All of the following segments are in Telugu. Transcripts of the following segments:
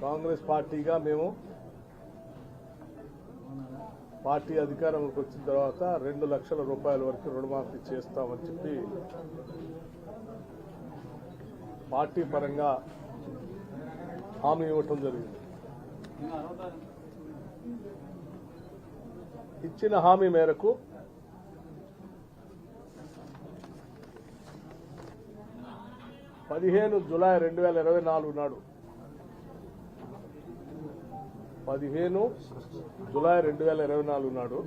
కాంగ్రెస్ పార్టీగా మేము పార్టీ అధికారంలోకి వచ్చిన తర్వాత రెండు లక్షల రూపాయల వరకు రుణమాఫీ చేస్తామని చెప్పి పార్టీ పరంగా హామీ ఇవ్వటం జరిగింది. ఇచ్చిన హామీ మేరకు పదిహేను జులై రెండు వేల ఇరవై నాలుగు నాడు పదిహేను జులై రెండు వేల ఇరవై నాలుగు నాడు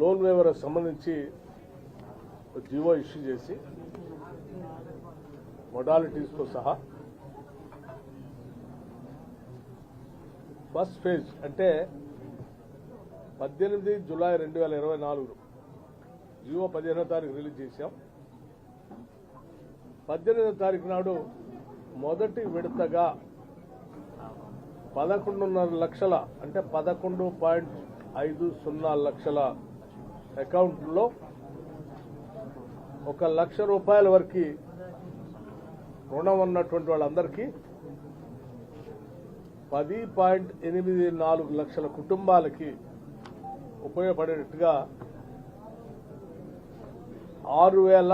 లోన్ వేవర్ సంబంధించి ఒక జీవో ఇష్యూ చేసి మొడాలిటీస్తో సహా ఫస్ట్ ఫేజ్ అంటే పద్దెనిమిది జులై రెండు వేల ఇరవై నాలుగు జీవో పదిహేనో తారీఖు రిలీజ్ చేశాం. పద్దెనిమిదో తారీఖు నాడు మొదటి విడతగా పదకొండున్నర లక్షల అంటే పదకొండు పాయింట్ ఐదు సున్నా లక్షల అకౌంట్లో ఒక లక్ష రూపాయల వరకు రుణం ఉన్నటువంటి వాళ్ళందరికీ పది పాయింట్ ఎనిమిది నాలుగు లక్షల కుటుంబాలకి ఉపయోగపడేటట్టుగా ఆరు వేల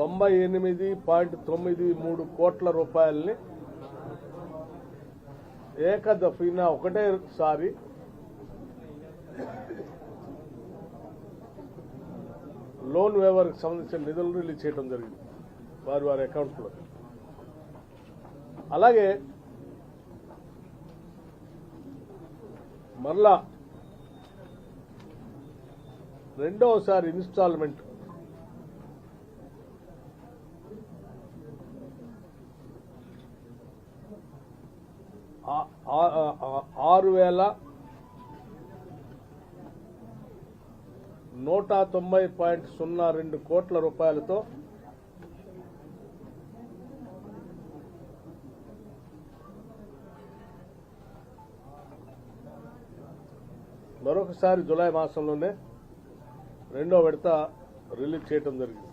తొంభై ఎనిమిది పాయింట్ తొమ్మిది మూడు కోట్ల రూపాయల్ని ఏకదఫీనా ఒకటేసారి లోన్ వేవర్కి సంబంధించిన నిధులు రిలీజ్ చేయడం జరిగింది వారి వారి అకౌంట్లో అలాగే మరలా రెండవసారి ఇన్స్టాల్మెంట్ ఆరు వేల నూట తొంభై పాయింట్ సున్నా రెండు కోట్ల రూపాయలతో మరొకసారి జులై మాసంలోనే రెండో విడత రిలీజ్ చేయటం జరిగింది.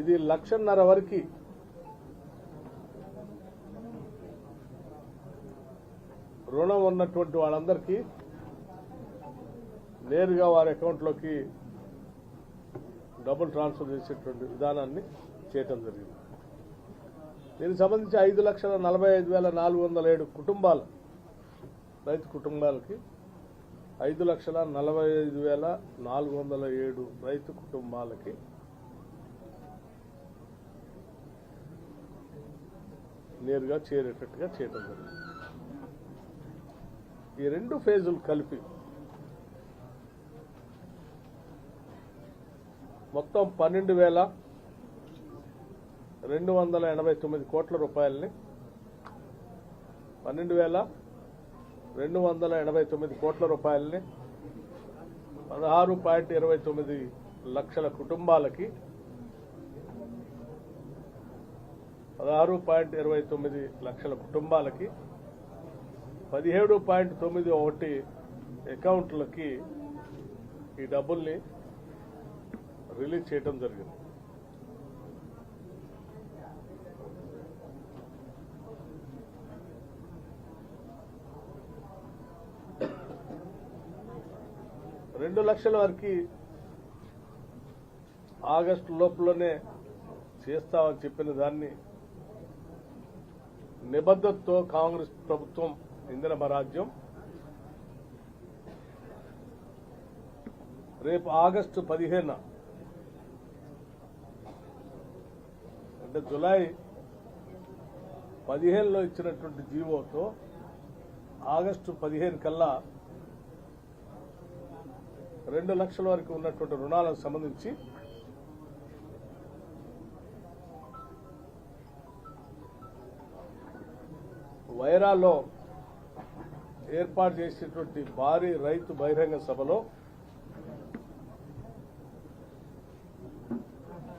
ఇది లక్షన్నర వరకు. రుణం ఉన్నటువంటి వాళ్ళందరికీ నేరుగా వారి అకౌంట్లోకి డబ్బులు ట్రాన్స్ఫర్ చేసేటువంటి విధానాన్ని చేయటం జరిగింది. దీనికి సంబంధించి ఐదు లక్షల నలభై ఐదు వేల నాలుగు వందల ఏడు కుటుంబాలు రైతు కుటుంబాలకి ఐదు లక్షల నలభై ఐదు వేల నాలుగు వందల ఏడు రైతు కుటుంబాలకి నేరుగా చేరేటట్టుగా చేయటం జరిగింది. ఈ రెండు ఫేజులు కలిపి మొత్తం పన్నెండు వేల రెండు వందల ఎనభై తొమ్మిది కోట్ల రూపాయలని పన్నెండు వేల రెండు వందల ఎనభై తొమ్మిది కోట్ల రూపాయలని పదహారు పాయింట్ ఇరవై తొమ్మిది లక్షల కుటుంబాలకి పదహారు పాయింట్ ఇరవై తొమ్మిది లక్షల కుటుంబాలకి పదిహేడు పాయింట్ తొమ్మిది ఒకటి అకౌంట్లకి ఈ డబ్బుల్ని రిలీజ్ చేయడం జరిగింది. రెండు లక్షల వరకు ఆగస్టు లోపలనే చేస్తామని చెప్పిన దాన్ని నిబద్ధతతో కాంగ్రెస్ ప్రభుత్వం ఇంధన భరాజ్యం రేపు ఆగస్టు పదిహేను అంటే జులై పదిహేనులో ఇచ్చినటువంటి జీవోతో ఆగస్టు పదిహేను కల్లా రెండు లక్షల వరకు ఉన్నటువంటి రుణాలకు సంబంధించి వైరాలో ఏర్పాటు చేసినటువంటి భారీ రైతు బహిరంగ సభలో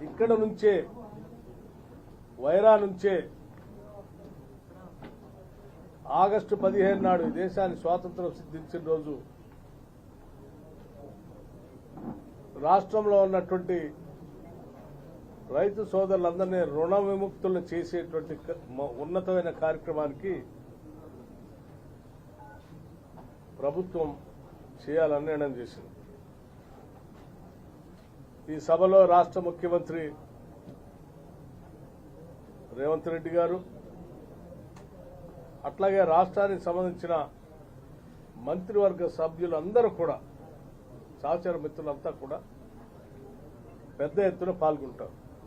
ఇక్కడ నుంచే వైరా నుంచే ఆగస్టు పదిహేను నాడు ఈ దేశాన్ని స్వాతంత్రం సిద్ధించిన రోజు రాష్ట్రంలో ఉన్నటువంటి రైతు సోదరులందరినీ రుణ విముక్తులను చేసేటువంటి ఉన్నతమైన కార్యక్రమానికి ప్రభుత్వం చేయాలని నిర్ణయం చేసింది. ఈ సభలో రాష్ట్ర ముఖ్యమంత్రి రేవంత్ రెడ్డి గారు అట్లాగే రాష్ట్రానికి సంబంధించిన మంత్రివర్గ సభ్యులందరూ కూడా సహచర మిత్రులంతా కూడా పెద్ద ఎత్తున పాల్గొంటారు.